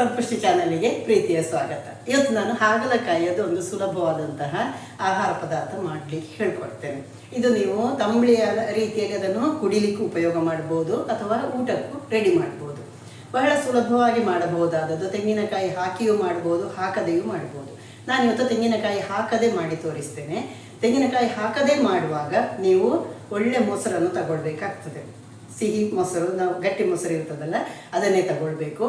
ಸಂಪುಷ್ಟಿ ಚಾನಲಿಗೆ ಪ್ರೀತಿಯ ಸ್ವಾಗತ. ಇವತ್ತು ನಾನು ಹಾಗಲಕಾಯಿಯದು ಒಂದು ಸುಲಭವಾದಂತಹ ಆಹಾರ ಪದಾರ್ಥ ಮಾಡಲಿಕ್ಕೆ ಹೇಳ್ಕೊಡ್ತೇನೆ. ಇದು ನೀವು ತಂಬಳಿಯ ರೀತಿಯಲ್ಲಿ ಅದನ್ನು ಕುಡಿಲಿಕ್ಕೂ ಉಪಯೋಗ ಮಾಡ್ಬೋದು ಅಥವಾ ಊಟಕ್ಕೂ ರೆಡಿ ಮಾಡ್ಬೋದು. ಬಹಳ ಸುಲಭವಾಗಿ ಮಾಡಬಹುದಾದದ್ದು ತೆಂಗಿನಕಾಯಿ ಹಾಕಿಯೂ ಮಾಡ್ಬೋದು, ಹಾಕದೆಯೂ ಮಾಡ್ಬೋದು. ನಾನು ಇವತ್ತು ತೆಂಗಿನಕಾಯಿ ಹಾಕದೆ ಮಾಡಿ ತೋರಿಸ್ತೇನೆ. ತೆಂಗಿನಕಾಯಿ ಹಾಕದೆ ಮಾಡುವಾಗ ನೀವು ಒಳ್ಳೆ ಮೊಸರನ್ನು ತಗೊಳ್ಬೇಕಾಗ್ತದೆ. ಸಿಹಿ ಮೊಸರು, ನಾವು ಗಟ್ಟಿ ಮೊಸರು ಇರ್ತದಲ್ಲ, ಅದನ್ನೇ ತಗೊಳ್ಬೇಕು.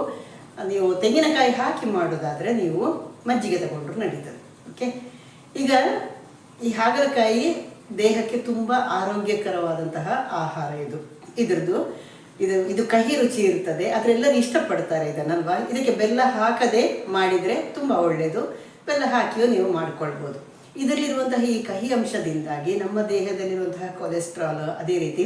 ನೀವು ತೆಂಗಿನಕಾಯಿ ಹಾಕಿ ಮಾಡೋದಾದರೆ ನೀವು ಮಜ್ಜಿಗೆ ತಗೊಂಡ್ರು ನಡೀತದೆ. ಓಕೆ ಈಗ ಈ ಹಾಗಲಕಾಯಿ ದೇಹಕ್ಕೆ ತುಂಬ ಆರೋಗ್ಯಕರವಾದಂತಹ ಆಹಾರ ಇದು. ಇದ್ರದ್ದು ಇದು ಇದು ಕಹಿ ರುಚಿ ಇರ್ತದೆ, ಅದರೆಲ್ಲರೂ ಇಷ್ಟಪಡ್ತಾರೆ ಇದನ್ನಲ್ವಾ? ಇದಕ್ಕೆ ಬೆಲ್ಲ ಹಾಕದೆ ಮಾಡಿದರೆ ತುಂಬ ಒಳ್ಳೆಯದು ಬೆಲ್ಲ ಹಾಕಿಯೂ ನೀವು ಮಾಡಿಕೊಳ್ಬೋದು. ಇದರಲ್ಲಿರುವಂತಹ ಈ ಕಹಿ ಅಂಶದಿಂದಾಗಿ ನಮ್ಮ ದೇಹದಲ್ಲಿರುವಂತಹ ಕೊಲೆಸ್ಟ್ರಾಲ್ ಅದೇ ರೀತಿ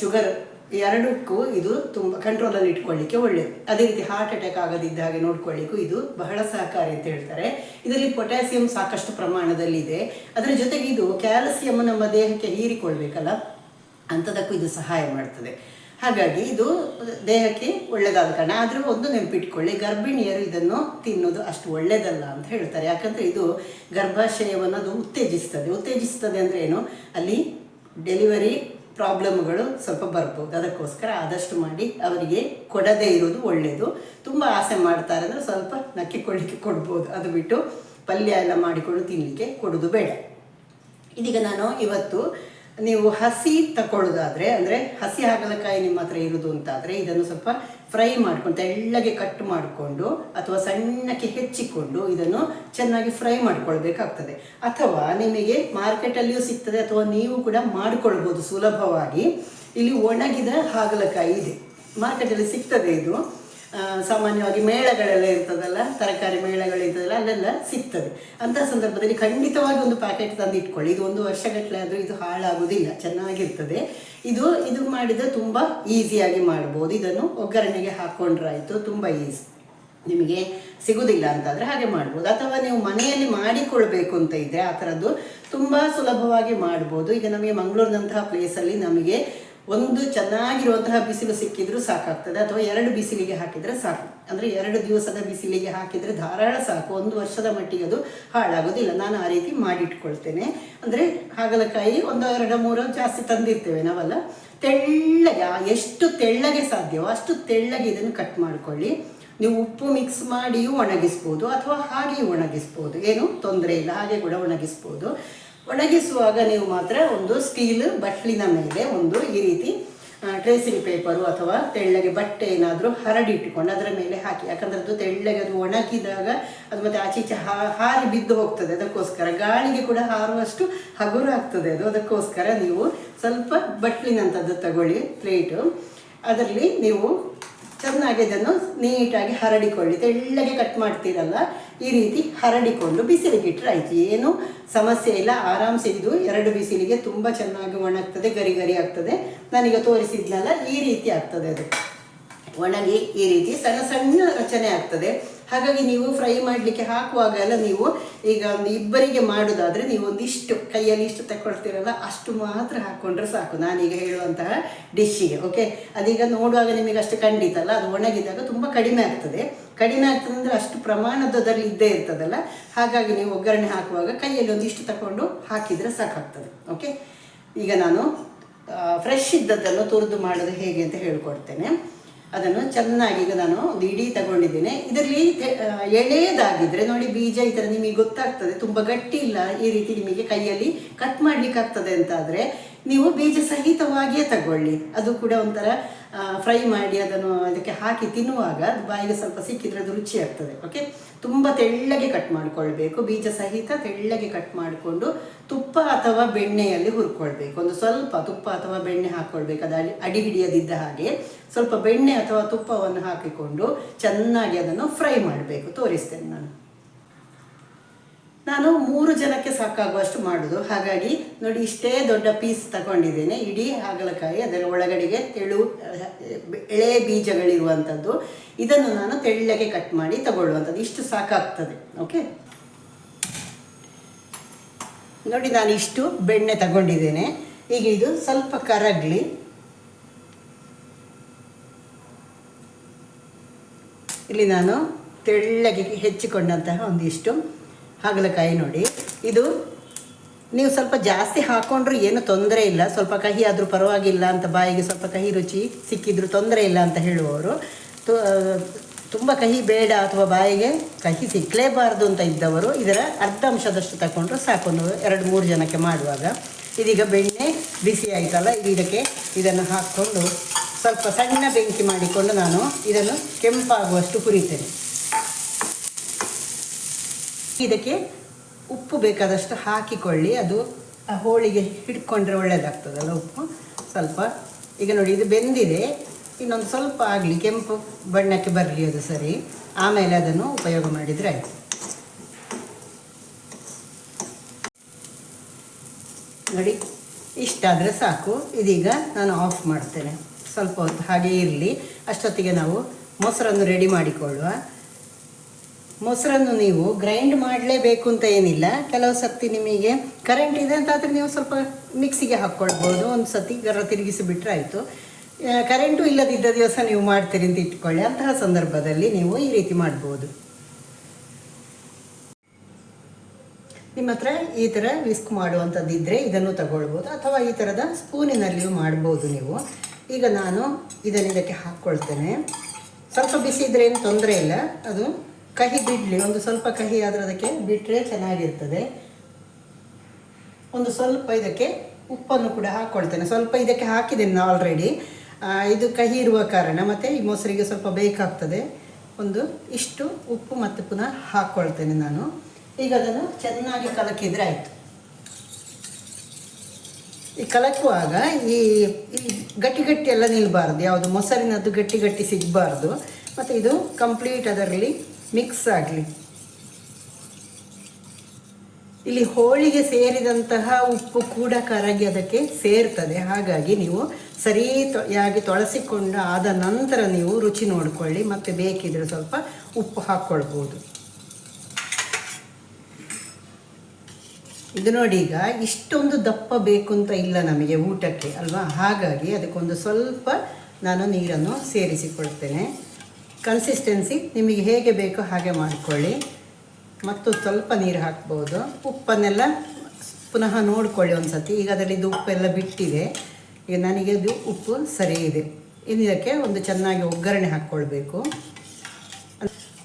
ಶುಗರ್ ಎರಡಕ್ಕೂ ಇದು ತುಂಬ ಕಂಟ್ರೋಲಲ್ಲಿ ಇಟ್ಕೊಳ್ಳಿಕ್ಕೆ ಒಳ್ಳೆಯದು ಅದೇ ರೀತಿ ಹಾರ್ಟ್ ಅಟ್ಯಾಕ್ ಆಗದಿದ್ದ ಹಾಗೆ ನೋಡ್ಕೊಳ್ಳಿಕ್ಕೂ ಇದು ಬಹಳ ಸಹಕಾರಿ ಅಂತ ಹೇಳ್ತಾರೆ. ಇದರಲ್ಲಿ ಪೊಟ್ಯಾಸಿಯಂ ಸಾಕಷ್ಟು ಪ್ರಮಾಣದಲ್ಲಿದೆ ಅದರ ಜೊತೆಗೆ ಇದು ಕ್ಯಾಲ್ಸಿಯಂ ನಮ್ಮ ದೇಹಕ್ಕೆ ಹೀರಿಕೊಳ್ಬೇಕಲ್ಲ, ಅಂಥದಕ್ಕೂ ಇದು ಸಹಾಯ ಮಾಡ್ತದೆ. ಹಾಗಾಗಿ ಇದು ದೇಹಕ್ಕೆ ಒಳ್ಳೆಯದಾದ ಕಾರಣ. ಆದರೂ ಒಂದು ನೆನಪಿಟ್ಕೊಳ್ಳಿ, ಗರ್ಭಿಣಿಯರು ಇದನ್ನು ತಿನ್ನೋದು ಅಷ್ಟು ಒಳ್ಳೆಯದಲ್ಲ ಅಂತ ಹೇಳ್ತಾರೆ. ಯಾಕಂದರೆ ಇದು ಗರ್ಭಾಶಯವನ್ನು ಅದು ಉತ್ತೇಜಿಸ್ತದೆ. ಉತ್ತೇಜಿಸ್ತದೆ ಅಂದರೆ ಏನು? ಅಲ್ಲಿ ಡೆಲಿವರಿ ಪ್ರಾಬ್ಲಮ್ಗಳು ಸ್ವಲ್ಪ ಬರ್ಬೋದು. ಅದಕ್ಕೋಸ್ಕರ ಆದಷ್ಟು ಮಾಡಿ ಅವರಿಗೆ ಕೊಡದೇ ಇರೋದು ಒಳ್ಳೆಯದು ತುಂಬ ಆಸೆ ಮಾಡ್ತಾರೆ ಅಂದರೆ ಸ್ವಲ್ಪ ನಕ್ಕಿಕೊಳ್ಳಿಕ್ಕೆ ಕೊಡ್ಬೋದು. ಅದು ಬಿಟ್ಟು ಪಲ್ಯ ಎಲ್ಲ ಮಾಡಿಕೊಂಡು ತಿನ್ನಲಿಕ್ಕೆ ಕೊಡೋದು ಬೇಡ. ಇದೀಗ ನಾನು ಇವತ್ತು ನೀವು ಹಸಿ ತಗೊಳ್ಳೋದಾದ್ರೆ ಅಂದರೆ ಹಸಿ ಹಾಗಲಕಾಯಿ ನಿಮ್ಮ ಹತ್ರ ಇರೋದು ಅಂತಾದರೆ ಇದನ್ನು ಸ್ವಲ್ಪ ಫ್ರೈ ಮಾಡ್ಕೊಂಡು ತೆಳ್ಳಗೆ ಕಟ್ ಮಾಡಿಕೊಂಡು ಅಥವಾ ಸಣ್ಣಕ್ಕೆ ಹೆಚ್ಚಿಕೊಂಡು ಇದನ್ನು ಚೆನ್ನಾಗಿ ಫ್ರೈ ಮಾಡ್ಕೊಳ್ಬೇಕಾಗ್ತದೆ. ಅಥವಾ ನಿಮಗೆ ಮಾರ್ಕೆಟಲ್ಲಿಯೂ ಸಿಗ್ತದೆ, ಅಥವಾ ನೀವು ಕೂಡ ಮಾಡಿಕೊಳ್ಬೋದು ಸುಲಭವಾಗಿ. ಇಲ್ಲಿ ಒಣಗಿದ ಹಾಗಲಕಾಯಿ ಇದೆ. ಮಾರ್ಕೆಟಲ್ಲಿ ಸಿಗ್ತದೆ ಇದು. ಸಾಮಾನ್ಯವಾಗಿ ಮೇಳಗಳೆಲ್ಲ ಇರ್ತದಲ್ಲ, ತರಕಾರಿ ಮೇಳಗಳು ಇರ್ತದಲ್ಲ ಅಲ್ಲೆಲ್ಲ ಸಿಗ್ತದೆ. ಅಂತ ಸಂದರ್ಭದಲ್ಲಿ ಖಂಡಿತವಾಗಿ ಒಂದು ಪ್ಯಾಕೆಟ್ ತಂದು ಇಟ್ಕೊಳ್ಳಿ ಇದು ಒಂದು ವರ್ಷಗಟ್ಟಲೆ ಆದರೂ ಇದು ಹಾಳಾಗುವುದಿಲ್ಲ, ಚೆನ್ನಾಗಿರ್ತದೆ. ಇದು ಇದು ಮಾಡಿದರೆ ತುಂಬ ಈಸಿಯಾಗಿ ಮಾಡ್ಬೋದು. ಇದನ್ನು ಒಗ್ಗರಣೆಗೆ ಹಾಕ್ಕೊಂಡ್ರಾಯಿತು ತುಂಬ ಈಸಿ ನಿಮಗೆ ಸಿಗುವುದಿಲ್ಲ ಅಂತಾದರೆ ಹಾಗೆ ಮಾಡ್ಬೋದು. ಅಥವಾ ನೀವು ಮನೆಯಲ್ಲಿ ಮಾಡಿಕೊಳ್ಬೇಕು ಅಂತ ಇದ್ದರೆ ಆ ಥರದ್ದು ತುಂಬ ಸುಲಭವಾಗಿ ಮಾಡ್ಬೋದು. ಈಗ ನಮಗೆ ಮಂಗಳೂರಿನಂತಹ ಪ್ಲೇಸಲ್ಲಿ ನಮಗೆ ಒಂದು ಚೆನ್ನಾಗಿರುವಂತಹ ಬಿಸಿಲು ಸಿಕ್ಕಿದ್ರೂ ಸಾಕಾಗ್ತದೆ, ಅಥವಾ ಎರಡು ಬಿಸಿಲಿಗೆ ಹಾಕಿದರೆ ಸಾಕು. ಅಂದರೆ ಎರಡು ದಿವಸದ ಬಿಸಿಲಿಗೆ ಹಾಕಿದರೆ ಧಾರಾಳ ಸಾಕು. ಒಂದು ವರ್ಷದ ಮಟ್ಟಿಗೆ ಅದು ಹಾಳಾಗೋದಿಲ್ಲ. ನಾನು ಆ ರೀತಿ ಮಾಡಿಟ್ಕೊಳ್ತೇನೆ. ಅಂದರೆ ಹಾಗಲಕಾಯಿ ಒಂದು ಎರಡು ಮೂರು ಜಾಸ್ತಿ ತಂದಿರ್ತೇವೆ ನಾವಲ್ಲ. ತೆಳ್ಳಗೆ ಎಷ್ಟು ತೆಳ್ಳಗೆ ಸಾಧ್ಯವೋ ಅಷ್ಟು ತೆಳ್ಳಗೆ ಇದನ್ನು ಕಟ್ ಮಾಡ್ಕೊಳ್ಳಿ. ನೀವು ಉಪ್ಪು ಮಿಕ್ಸ್ ಮಾಡಿಯೂ ಒಣಗಿಸ್ಬೋದು, ಅಥವಾ ಹಾಗೆಯೂ ಒಣಗಿಸ್ಬೋದು. ಏನು ತೊಂದರೆ ಇಲ್ಲ, ಹಾಗೆ ಕೂಡ ಒಣಗಿಸ್ಬೋದು. ಒಣಗಿಸುವಾಗ ನೀವು ಮಾತ್ರ ಒಂದು ಸ್ಟೀಲ್ ಬಟ್ಲಿನ ಮೇಲೆ ಒಂದು ಈ ರೀತಿ ಟ್ರೇಸಿಂಗ್ ಪೇಪರು ಅಥವಾ ತೆಳ್ಳಗೆ ಬಟ್ಟೆ ಏನಾದರೂ ಹರಡಿಟ್ಟುಕೊಂಡು ಅದರ ಮೇಲೆ ಹಾಕಿ. ಯಾಕಂದರೆ ಅದು ತೆಳ್ಳಗೆ ಅದು ಒಣಗಿದಾಗ ಅದು ಮತ್ತೆ ಆಚೆ ಈಚೆ ಹಾ- ಹಾರಿ ಬಿದ್ದು ಹೋಗ್ತದೆ. ಅದಕ್ಕೋಸ್ಕರ ಗಾಳಿಗೆ ಕೂಡ ಹಾರುವಷ್ಟು ಹಗುರ ಆಗ್ತದೆ ಅದು. ಅದಕ್ಕೋಸ್ಕರ ನೀವು ಸ್ವಲ್ಪ ಬಟ್ಲಿನಂಥದ್ದು ತಗೊಳ್ಳಿ, ಪ್ಲೇಟು. ಅದರಲ್ಲಿ ನೀವು ಚೆನ್ನಾಗಿ ಅದನ್ನು ನೀಟಾಗಿ ಹರಡಿಕೊಳ್ಳಿ. ತೆಳ್ಳಗೆ ಕಟ್ ಮಾಡ್ತೀರಲ್ಲ, ಈ ರೀತಿ ಹರಡಿಕೊಂಡು ಬಿಸಿಲಿಗೆ ಇಟ್ಟರೆ ಆಯ್ತು. ಏನು ಸಮಸ್ಯೆ ಇಲ್ಲ. ಆರಾಮ್ಸೆ ಇದು. ಎರಡು ಬಿಸಿಲಿಗೆ ತುಂಬ ಚೆನ್ನಾಗಿ ಒಣಗ್ತದೆ, ಗರಿ ಗರಿ ಆಗ್ತದೆ. ನನಗೆ ತೋರಿಸಿದ್ನಲ್ಲ, ಈ ರೀತಿ ಆಗ್ತದೆ ಅದು. ಒಣಗಿ ಈ ರೀತಿ ಸಣ್ಣ ಸಣ್ಣ ರಚನೆ ಆಗ್ತದೆ. ಹಾಗಾಗಿ ನೀವು ಫ್ರೈ ಮಾಡಲಿಕ್ಕೆ ಹಾಕುವಾಗ ಎಲ್ಲ ನೀವು ಈಗ ಒಂದು ಇಬ್ಬರಿಗೆ ಮಾಡೋದಾದರೆ ನೀವು ಒಂದಿಷ್ಟು ಕೈಯಲ್ಲಿ ಇಷ್ಟು ತಗೊಳ್ತೀರಲ್ಲ ಅಷ್ಟು ಮಾತ್ರ ಹಾಕ್ಕೊಂಡ್ರೆ ಸಾಕು. ನಾನೀಗ ಹೇಳುವಂತಹ ಡಿಶ್ಶಿಗೆ ಓಕೆ ಅದೀಗ ನೋಡುವಾಗ ನಿಮಗೆ ಅಷ್ಟು ಖಂಡಿತ ಅಲ್ಲ, ಅದು ಒಣಗಿದಾಗ ತುಂಬ ಕಡಿಮೆ ಆಗ್ತದೆ. ಕಡಿಮೆ ಆಗ್ತದೆ ಅಂದರೆ ಅಷ್ಟು ಪ್ರಮಾಣದದಲ್ಲಿ ಇದ್ದೇ ಇರ್ತದಲ್ಲ. ಹಾಗಾಗಿ ನೀವು ಒಗ್ಗರಣೆ ಹಾಕುವಾಗ ಕೈಯಲ್ಲಿ ಒಂದಿಷ್ಟು ತಗೊಂಡು ಹಾಕಿದರೆ ಸಾಕಾಗ್ತದೆ ಓಕೆ ಈಗ ನಾನು ಫ್ರೆಶ್ ಇದ್ದದ್ದನ್ನು ತುರಿದು ಮಾಡೋದು ಹೇಗೆ ಅಂತ ಹೇಳ್ಕೊಡ್ತೇನೆ. ಅದನ್ನು ಚೆನ್ನಾಗಿ ಈಗ ನಾನು ಒಂದು ತಗೊಂಡಿದ್ದೇನೆ. ಇದರಲ್ಲಿ ಎಳೆಯದಾಗಿದ್ರೆ ನೋಡಿ ಬೀಜ ಈ ಥರ ನಿಮಗೆ ಗೊತ್ತಾಗ್ತದೆ. ತುಂಬ ಗಟ್ಟಿ ಇಲ್ಲ ಈ ರೀತಿ ನಿಮಗೆ ಕೈಯಲ್ಲಿ ಕಟ್ ಮಾಡ್ಲಿಕ್ಕೆ ಆಗ್ತದೆ ಅಂತ ಆದರೆ ನೀವು ಬೀಜ ಸಹಿತವಾಗಿಯೇ ತಗೊಳ್ಳಿ. ಅದು ಕೂಡ ಒಂಥರ ಫ್ರೈ ಮಾಡಿ ಅದನ್ನು ಅದಕ್ಕೆ ಹಾಕಿ ತಿನ್ನುವಾಗ ಅದು ಬಾಯಿಗೆ ಸ್ವಲ್ಪ ಸಿಕ್ಕಿದ್ರೆ ಅದು ರುಚಿ ಆಗ್ತದೆ. ಓಕೆ ತುಂಬ ತೆಳ್ಳಗೆ ಕಟ್ ಮಾಡಿಕೊಳ್ಬೇಕು. ಬೀಜ ಸಹಿತ ತೆಳ್ಳಗೆ ಕಟ್ ಮಾಡಿಕೊಂಡು ತುಪ್ಪ ಅಥವಾ ಬೆಣ್ಣೆಯಲ್ಲಿ ಹುರ್ಕೊಳ್ಬೇಕು. ಒಂದು ಸ್ವಲ್ಪ ತುಪ್ಪ ಅಥವಾ ಬೆಣ್ಣೆ ಹಾಕ್ಕೊಳ್ಬೇಕು ಅದು ಅಡಿ ಅಡಿ ಹಿಡಿಯದಿದ್ದ ಹಾಗೆ ಸ್ವಲ್ಪ ಬೆಣ್ಣೆ ಅಥವಾ ತುಪ್ಪವನ್ನು ಹಾಕಿಕೊಂಡು ಚೆನ್ನಾಗಿ ಅದನ್ನು ಫ್ರೈ ಮಾಡಬೇಕು. ತೋರಿಸ್ತೇನೆ ನಾನು. ನಾನು ಮೂರು ಜನಕ್ಕೆ ಸಾಕಾಗುವಷ್ಟು ಮಾಡೋದು. ಹಾಗಾಗಿ ನೋಡಿ ಇಷ್ಟೇ ದೊಡ್ಡ ಪೀಸ್ ತಗೊಂಡಿದ್ದೇನೆ. ಇಡೀ ಹಾಗಲಕಾಯಿ, ಅದರ ಒಳಗಡೆಗೆ ತೆಳು, ಎಳೆ ಬೀಜಗಳಿರುವಂಥದ್ದು ಇದನ್ನು ನಾನು ತೆಳ್ಳಗೆ ಕಟ್ ಮಾಡಿ ತಗೊಳ್ಳುವಂಥದ್ದು ಇಷ್ಟು ಸಾಕಾಗ್ತದೆ. ಓಕೆ ನೋಡಿ ನಾನು ಇಷ್ಟು ಬೆಣ್ಣೆ ತಗೊಂಡಿದ್ದೇನೆ. ಈಗ ಇದು ಸ್ವಲ್ಪ ಕರಗಲಿ. ಇಲ್ಲಿ ನಾನು ತೆಳ್ಳಗೆ ಹೆಚ್ಚಿಕೊಂಡಂತಹ ಒಂದಿಷ್ಟು ಹಾಗಲಕಾಯಿ ನೋಡಿ. ಇದು ನೀವು ಸ್ವಲ್ಪ ಜಾಸ್ತಿ ಹಾಕ್ಕೊಂಡ್ರೂ ಏನು ತೊಂದರೆ ಇಲ್ಲ. ಸ್ವಲ್ಪ ಕಹಿ ಆದರೂ ಪರವಾಗಿಲ್ಲ ಅಂತ ಬಾಯಿಗೆ ಸ್ವಲ್ಪ ಕಹಿ ರುಚಿ ಸಿಕ್ಕಿದ್ರು ತೊಂದರೆ ಇಲ್ಲ ಅಂತ ಹೇಳುವವರು. ತುಂಬ ಕಹಿ ಬೇಡ ಅಥವಾ ಬಾಯಿಗೆ ಕಹಿ ಸಿಕ್ಕಲೇಬಾರ್ದು ಅಂತ ಇದ್ದವರು ಇದರ ಅರ್ಧ ಅಂಶದಷ್ಟು ತಗೊಂಡ್ರು ಸಾಕೊಂಡು ಎರಡು ಮೂರು ಜನಕ್ಕೆ ಮಾಡುವಾಗ. ಇದೀಗ ಬೆಣ್ಣೆ ಬಿಸಿ ಆಯಿತಲ್ಲ, ಇದು ಇದಕ್ಕೆ ಇದನ್ನು ಹಾಕ್ಕೊಂಡು ಸ್ವಲ್ಪ ಸಣ್ಣ ಬೆಂಕಿ ಮಾಡಿಕೊಂಡು ನಾನು ಇದನ್ನು ಕೆಂಪಾಗುವಷ್ಟು ಹುರಿತೇನೆ. ಇದಕ್ಕೆ ಉಪ್ಪು ಬೇಕಾದಷ್ಟು ಹಾಕಿಕೊಳ್ಳಿ. ಅದು ಹೋಳಿಗೆ ಹಿಡ್ಕೊಂಡ್ರೆ ಒಳ್ಳೆಯದಾಗ್ತದಲ್ಲ ಉಪ್ಪು. ಸ್ವಲ್ಪ ಈಗ ನೋಡಿ, ಇದು ಬೆಂದಿದೆ. ಇನ್ನೊಂದು ಸ್ವಲ್ಪ ಆಗಲಿ, ಕೆಂಪು ಬಣ್ಣಕ್ಕೆ ಬರಲಿ ಅದು ಸರಿ. ಆಮೇಲೆ ಅದನ್ನು ಉಪಯೋಗ ಮಾಡಿದರೆ ಆಯಿತು. ನೋಡಿ ಇಷ್ಟಾದರೆ ಸಾಕು. ಇದೀಗ ನಾನು ಆಫ್ ಮಾಡ್ತೇನೆ. ಸ್ವಲ್ಪ ಹೊತ್ತು ಹಾಗೆ ಇರಲಿ. ಅಷ್ಟೊತ್ತಿಗೆ ನಾವು ಮೊಸರನ್ನು ರೆಡಿ ಮಾಡಿಕೊಳ್ಳುವ ಮೊಸರನ್ನು ನೀವು ಗ್ರೈಂಡ್ ಮಾಡಲೇಬೇಕು ಅಂತ ಏನಿಲ್ಲ. ಕೆಲವು ಸರ್ತಿ ನಿಮಗೆ ಕರೆಂಟ್ ಇದೆ ಅಂತ ಆದರೆ ನೀವು ಸ್ವಲ್ಪ ಮಿಕ್ಸಿಗೆ ಹಾಕ್ಕೊಳ್ಬೋದು. ಒಂದು ಸತಿ ಗರ ತಿರುಗಿಸಿ ಬಿಟ್ಟರೆ ಆಯಿತು ಕರೆಂಟು ಇಲ್ಲದಿದ್ದ ದಿವಸ ನೀವು ಮಾಡ್ತೀರಿ ಅಂತ ಇಟ್ಕೊಳ್ಳಿ. ಅಂತಹ ಸಂದರ್ಭದಲ್ಲಿ ನೀವು ಈ ರೀತಿ ಮಾಡ್ಬೋದು. ನಿಮ್ಮ ಹತ್ರ ಈ ಥರ ವಿಸ್ಕ್ ಮಾಡುವಂಥದ್ದಿದ್ದರೆ ಇದನ್ನು ತಗೊಳ್ಬೋದು. ಅಥವಾ ಈ ಥರದ ಸ್ಪೂನಿನಲ್ಲಿಯೂ ಮಾಡ್ಬೋದು ನೀವು. ಈಗ ನಾನು ಇದನ್ನು ಇದಕ್ಕೆ ಹಾಕ್ಕೊಳ್ತೇನೆ. ಸ್ವಲ್ಪ ಬಿಸಿ ಇದ್ರೆ ಏನು ತೊಂದರೆ ಇಲ್ಲ. ಅದು ಕಹಿ ಬಿಡಲಿ, ಒಂದು ಸ್ವಲ್ಪ ಕಹಿ ಆದರೆ ಅದಕ್ಕೆ ಬಿಟ್ಟರೆ ಚೆನ್ನಾಗಿರ್ತದೆ. ಒಂದು ಸ್ವಲ್ಪ ಇದಕ್ಕೆ ಉಪ್ಪನ್ನು ಕೂಡ ಹಾಕ್ಕೊಳ್ತೇನೆ ಸ್ವಲ್ಪ ಇದಕ್ಕೆ ಹಾಕಿದ್ದೇನೆ ನಾನು ಆಲ್ರೆಡಿ ಇದು ಕಹಿ ಇರುವ ಕಾರಣ. ಮತ್ತು ಈ ಮೊಸರಿಗೆ ಸ್ವಲ್ಪ ಬೇಕಾಗ್ತದೆ. ಒಂದು ಇಷ್ಟು ಉಪ್ಪು ಮತ್ತು ಪುನಃ ಹಾಕ್ಕೊಳ್ತೇನೆ ನಾನು. ಈಗ ಅದನ್ನು ಚೆನ್ನಾಗಿ ಕಲಕಿದ್ರೆ ಆಯಿತು. ಈ ಕಲಕುವಾಗ ಈ ಗಟ್ಟಿ ಗಟ್ಟಿ ಎಲ್ಲ ನಿಲ್ಬಾರ್ದು. ಯಾವುದು ಮೊಸರಿನದ್ದು ಗಟ್ಟಿ ಗಟ್ಟಿ ಸಿಗಬಾರ್ದು. ಮತ್ತು ಇದು ಕಂಪ್ಲೀಟ್ ಅದರಲ್ಲಿ ಮಿಕ್ಸ್ ಆಗಲಿ. ಇಲ್ಲಿ ಹೋಳಿಗೆ ಸೇರಿದಂತಹ ಉಪ್ಪು ಕೂಡ ಕರಗಿ ಅದಕ್ಕೆ ಸೇರ್ತದೆ. ಹಾಗಾಗಿ ನೀವು ಸರಿ ಯಾಗಿ ತೊಳಸಿಕೊಂಡು ಆದ ನಂತರ ನೀವು ರುಚಿ ನೋಡಿಕೊಳ್ಳಿ. ಮತ್ತು ಬೇಕಿದ್ರೆ ಸ್ವಲ್ಪ ಉಪ್ಪು ಹಾಕ್ಕೊಳ್ಬೋದು. ಇದು ನೋಡಿ ಈಗ ಇಷ್ಟೊಂದು ದಪ್ಪ ಬೇಕು ಅಂತ ಇಲ್ಲ ನಮಗೆ ಊಟಕ್ಕೆ, ಅಲ್ವಾ? ಹಾಗಾಗಿ ಅದಕ್ಕೊಂದು ಸ್ವಲ್ಪ ನಾನು ನೀರನ್ನು ಸೇರಿಸಿಕೊಳ್ತೇನೆ. ಕನ್ಸಿಸ್ಟೆನ್ಸಿ ನಿಮಗೆ ಹೇಗೆ ಬೇಕೋ ಹಾಗೆ ಮಾಡಿಕೊಳ್ಳಿ. ಮತ್ತು ಸ್ವಲ್ಪ ನೀರು ಹಾಕ್ಬೋದು. ಉಪ್ಪನ್ನೆಲ್ಲ ಪುನಃ ನೋಡಿಕೊಳ್ಳಿ ಒಂದು ಸತಿ ಈಗ ಅದರಲ್ಲಿ ಇದು ಉಪ್ಪೆಲ್ಲ ಬಿಟ್ಟಿದೆ. ಈಗ ನನಗೆ ಇದು ಉಪ್ಪು ಸರಿ ಇದೆ. ಇದಕ್ಕೆ ಒಂದು ಚೆನ್ನಾಗಿ ಒಗ್ಗರಣೆ ಹಾಕ್ಕೊಳ್ಬೇಕು.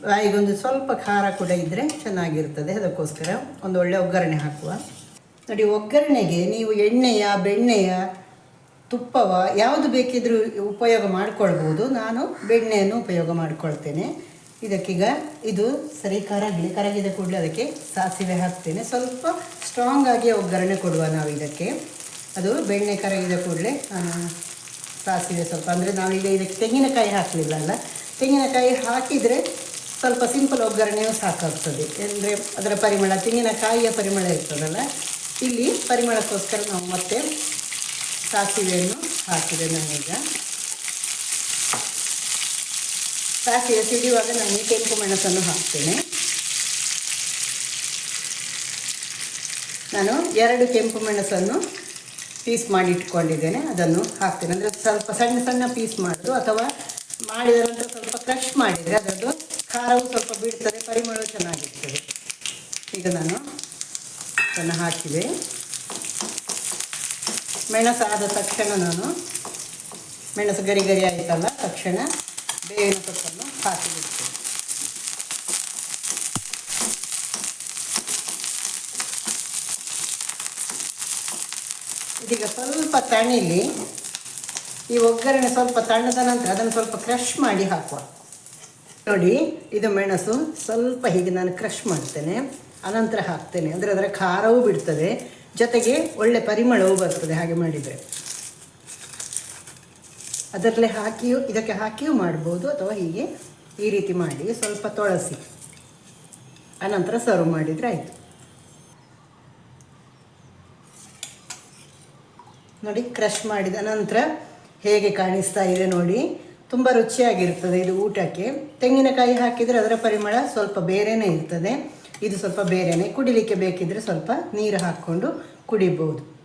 ಬಾಯಿಗೊಂದು ಸ್ವಲ್ಪ ಖಾರ ಕೂಡ ಇದ್ದರೆ ಚೆನ್ನಾಗಿರ್ತದೆ ಅದಕ್ಕೋಸ್ಕರ ಒಂದು ಒಳ್ಳೆ ಒಗ್ಗರಣೆ ಹಾಕುವ. ನೋಡಿ, ಒಗ್ಗರಣೆಗೆ ನೀವು ಎಣ್ಣೆಯ, ಬೆಣ್ಣೆಯ ತುಪ್ಪವ ಯಾವುದು ಬೇಕಿದ್ರೂ ಉಪಯೋಗ ಮಾಡಿಕೊಳ್ಬೋದು. ನಾನು ಬೆಣ್ಣೆಯನ್ನು ಉಪಯೋಗ ಮಾಡಿಕೊಳ್ತೇನೆ. ಇದಕ್ಕೀಗ ಇದು ಸರಿ ಕರಗಿ ಕರಗಿದ ಕೂಡಲೇ ಅದಕ್ಕೆ ಸಾಸಿವೆ ಹಾಕ್ತೇನೆ. ಸ್ವಲ್ಪ ಸ್ಟ್ರಾಂಗ್ ಆಗಿ ಒಗ್ಗರಣೆ ಕೊಡುವ ನಾವು ಇದಕ್ಕೆ. ಅದು ಬೆಣ್ಣೆ ಕರಗಿದ ಕೂಡಲೇ ನಾನು ಸಾಸಿವೆ ಸ್ವಲ್ಪ, ಅಂದರೆ ನಾವೀಗ ಇದಕ್ಕೆ ತೆಂಗಿನಕಾಯಿ ಹಾಕಲಿಲ್ಲ ಅಲ್ಲ ತೆಂಗಿನಕಾಯಿ ಹಾಕಿದರೆ ಸ್ವಲ್ಪ ಸಿಂಪಲ್ ಒಗ್ಗರಣೆಯೂ ಸಾಕಾಗ್ತದೆ. ಅಂದರೆ ಅದರ ಪರಿಮಳ, ತೆಂಗಿನಕಾಯಿಯ ಪರಿಮಳ ಇರ್ತದಲ್ಲ. ಇಲ್ಲಿ ಪರಿಮಳಕ್ಕೋಸ್ಕರ ನಾವು ಮತ್ತೆ ಸಾಸಿವೆಯನ್ನು ಹಾಕಿದೆ ನಾನೀಗ. ಸಾಸಿವೆ ಸಿಡಿಯುವಾಗ ನಾನು ಕೆಂಪು ಮೆಣಸನ್ನು ಹಾಕ್ತೇನೆ. ನಾನು ಎರಡು ಕೆಂಪು ಮೆಣಸನ್ನು ಪೀಸ್ ಮಾಡಿ ಇಟ್ಕೊಂಡಿದ್ದೇನೆ. ಅದನ್ನು ಹಾಕ್ತೇನೆ. ಅಂದರೆ ಸ್ವಲ್ಪ ಸಣ್ಣ ಸಣ್ಣ ಪೀಸ್ ಮಾಡೋದು ಅಥವಾ ಮಾಡಿದ ನಂತರ ಸ್ವಲ್ಪ ಕ್ರಷ್ ಮಾಡಿದರೆ ಅದರದ್ದು ಖಾರವು ಸ್ವಲ್ಪ ಬೀಳ್ತದೆ, ಪರಿಮಳವು ಚೆನ್ನಾಗಿರ್ತದೆ. ಈಗ ನಾನು ಅದನ್ನು ಹಾಕಿದೆ. ಮೆಣಸಾದ ತಕ್ಷಣ ನಾನು ಮೆಣಸು ಗರಿ ಗರಿ ಆಯಿತಲ್ಲ, ತಕ್ಷಣ ಬೇವಿನ ಸೊಪ್ಪನ್ನು ಹಾಕಿಬಿಡ್ತೀನಿ ಇದೀಗ ಸ್ವಲ್ಪ ತಣಿಲಿ, ಈ ಒಗ್ಗರಣೆ ಸ್ವಲ್ಪ ತಣ್ಣದ ನಂತರ ಅದನ್ನು ಸ್ವಲ್ಪ ಕ್ರಷ್ ಮಾಡಿ ಹಾಕುವ. ನೋಡಿ, ಇದು ಮೆಣಸು ಸ್ವಲ್ಪ ಹೀಗೆ ನಾನು ಕ್ರಷ್ ಮಾಡ್ತೇನೆ ಅನಂತರ ಹಾಕ್ತೇನೆ. ಅಂದರೆ ಅದರ ಖಾರವೂ ಬಿಡ್ತದೆ. ಜೊತೆಗೆ ಒಳ್ಳೆ ಪರಿಮಳವು ಬರ್ತದೆ ಹಾಗೆ ಮಾಡಿದರೆ. ಅದರಲ್ಲೇ ಹಾಕಿಯೂ, ಇದಕ್ಕೆ ಹಾಕಿಯೂ ಮಾಡ್ಬೋದು ಅಥವಾ ಹೀಗೆ ಈ ರೀತಿ ಮಾಡಿ ಸ್ವಲ್ಪ ತೊಳಸಿ. ಅನಂತರ ಸರ್ವ್ ಮಾಡಿದರೆ ಆಯಿತು. ನೋಡಿ ಕ್ರಷ್ ಮಾಡಿದ ನಂತರ ಹೇಗೆ ಕಾಣಿಸ್ತಾ ಇದೆ ನೋಡಿ. ತುಂಬ ರುಚಿಯಾಗಿರ್ತದೆ ಇದು ಊಟಕ್ಕೆ. ತೆಂಗಿನಕಾಯಿ ಹಾಕಿದರೆ ಅದರ ಪರಿಮಳ ಸ್ವಲ್ಪ ಬೇರೆಯೇ ಇರ್ತದೆ. ಇದು ಸ್ವಲ್ಪ ಬೇರೆಯೇ ಕುಡಿಲಿಕ್ಕೆ ಬೇಕಿದ್ರೆ ಸ್ವಲ್ಪ ನೀರು ಹಾಕ್ಕೊಂಡು ಕುಡಿಬೋದು.